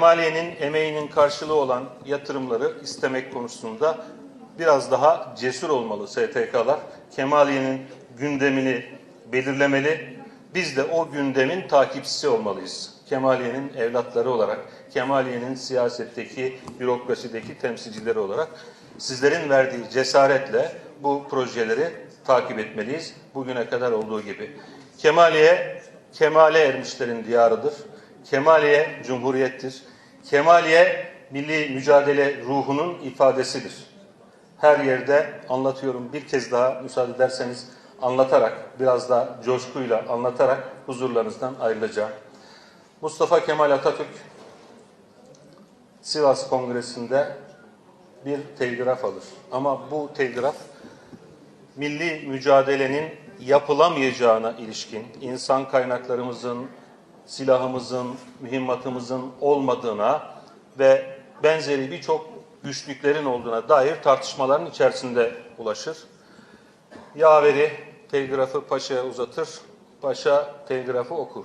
Kemaliye'nin emeğinin karşılığı olan yatırımları istemek konusunda biraz daha cesur olmalı STK'lar. Kemaliye'nin gündemini belirlemeli. Biz de o gündemin takipçisi olmalıyız. Kemaliye'nin evlatları olarak, Kemaliye'nin siyasetteki, bürokrasideki temsilcileri olarak sizlerin verdiği cesaretle bu projeleri takip etmeliyiz. Bugüne kadar olduğu gibi. Kemaliye, Kemale ermişlerin diyarıdır. Kemaliye cumhuriyettir. Kemaliye milli mücadele ruhunun ifadesidir. Her yerde anlatıyorum bir kez daha müsaade ederseniz anlatarak, biraz da coşkuyla anlatarak huzurlarınızdan ayrılacağım. Mustafa Kemal Atatürk Sivas Kongresi'nde bir telgraf alır. Ama bu telgraf milli mücadelenin yapılamayacağına ilişkin insan kaynaklarımızın, silahımızın, mühimmatımızın olmadığına ve benzeri birçok güçlüklerin olduğuna dair tartışmaların içerisinde ulaşır. Yaveri telgrafı paşaya uzatır, paşa telgrafı okur.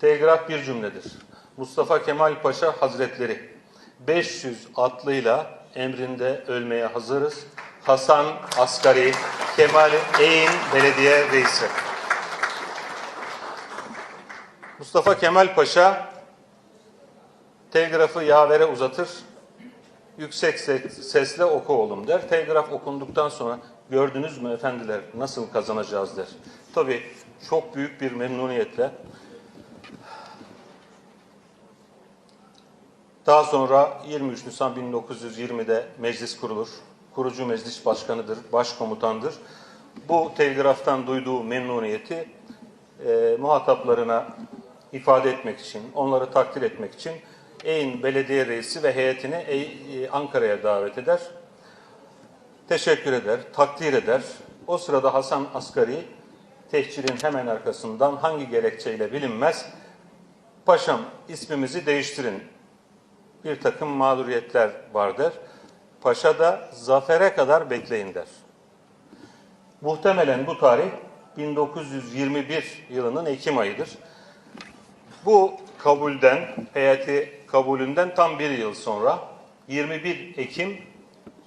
Telgraf bir cümledir. Mustafa Kemal Paşa Hazretleri 500 atlıyla emrinde ölmeye hazırız. Hasan Asgari, Kemal Eğin Belediye Reisi. Mustafa Kemal Paşa telgrafı yavere uzatır. Yüksek se- sesle oku oğlum der. Telgraf okunduktan sonra gördünüz mü efendiler nasıl kazanacağız der. Tabii çok büyük bir memnuniyetle Daha sonra 23 Nisan 1920'de meclis kurulur. Kurucu meclis başkanıdır, başkomutandır. Bu telgraftan duyduğu memnuniyeti e, muhataplarına ifade etmek için, onları takdir etmek için Eyn Belediye Reisi ve heyetini Ey- e, Ankara'ya davet eder. Teşekkür eder, takdir eder. O sırada Hasan Asgari tehcirin hemen arkasından hangi gerekçeyle bilinmez Paşam ismimizi değiştirin bir takım mağduriyetler vardır. Paşa da zafere kadar bekleyin der. Muhtemelen bu tarih 1921 yılının Ekim ayıdır. Bu kabulden, heyeti kabulünden tam bir yıl sonra 21 Ekim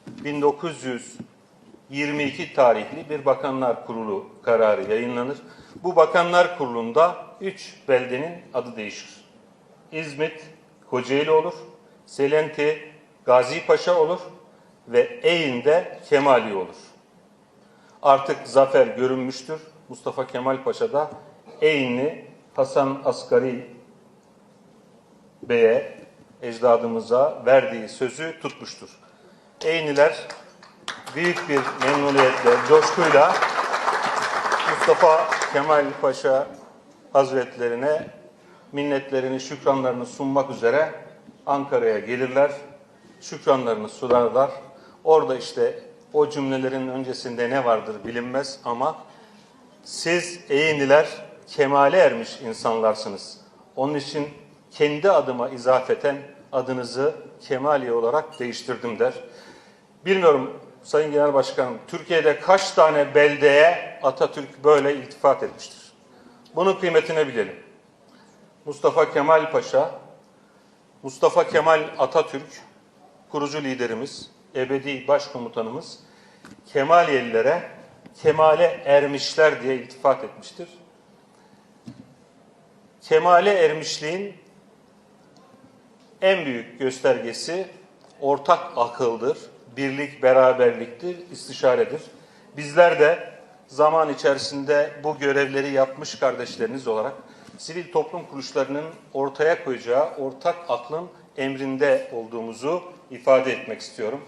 1922 tarihli bir Bakanlar Kurulu kararı yayınlanır. Bu Bakanlar Kurulu'nda üç beldenin adı değişir. İzmit, Kocaeli olur. Selenti, Gazi Paşa olur ve Eğin'de Kemali olur. Artık zafer görünmüştür. Mustafa Kemal Paşa da Eğinli Hasan Asgari Bey'e, ecdadımıza verdiği sözü tutmuştur. Eğniler büyük bir memnuniyetle, coşkuyla Mustafa Kemal Paşa Hazretlerine minnetlerini, şükranlarını sunmak üzere Ankara'ya gelirler. Şükranlarını sunarlar. Orada işte o cümlelerin öncesinde ne vardır bilinmez ama siz eğiniler kemale ermiş insanlarsınız. Onun için kendi adıma izafeten adınızı Kemaliye olarak değiştirdim der. Bilmiyorum Sayın Genel Başkanım, Türkiye'de kaç tane beldeye Atatürk böyle iltifat etmiştir? Bunun kıymetini bilelim. Mustafa Kemal Paşa, Mustafa Kemal Atatürk, kurucu liderimiz, ebedi başkomutanımız, Kemaliyelilere kemale ermişler diye iltifat etmiştir. Kemale ermişliğin en büyük göstergesi ortak akıldır, birlik, beraberliktir, istişaredir. Bizler de zaman içerisinde bu görevleri yapmış kardeşleriniz olarak sivil toplum kuruluşlarının ortaya koyacağı ortak aklın emrinde olduğumuzu ifade etmek istiyorum.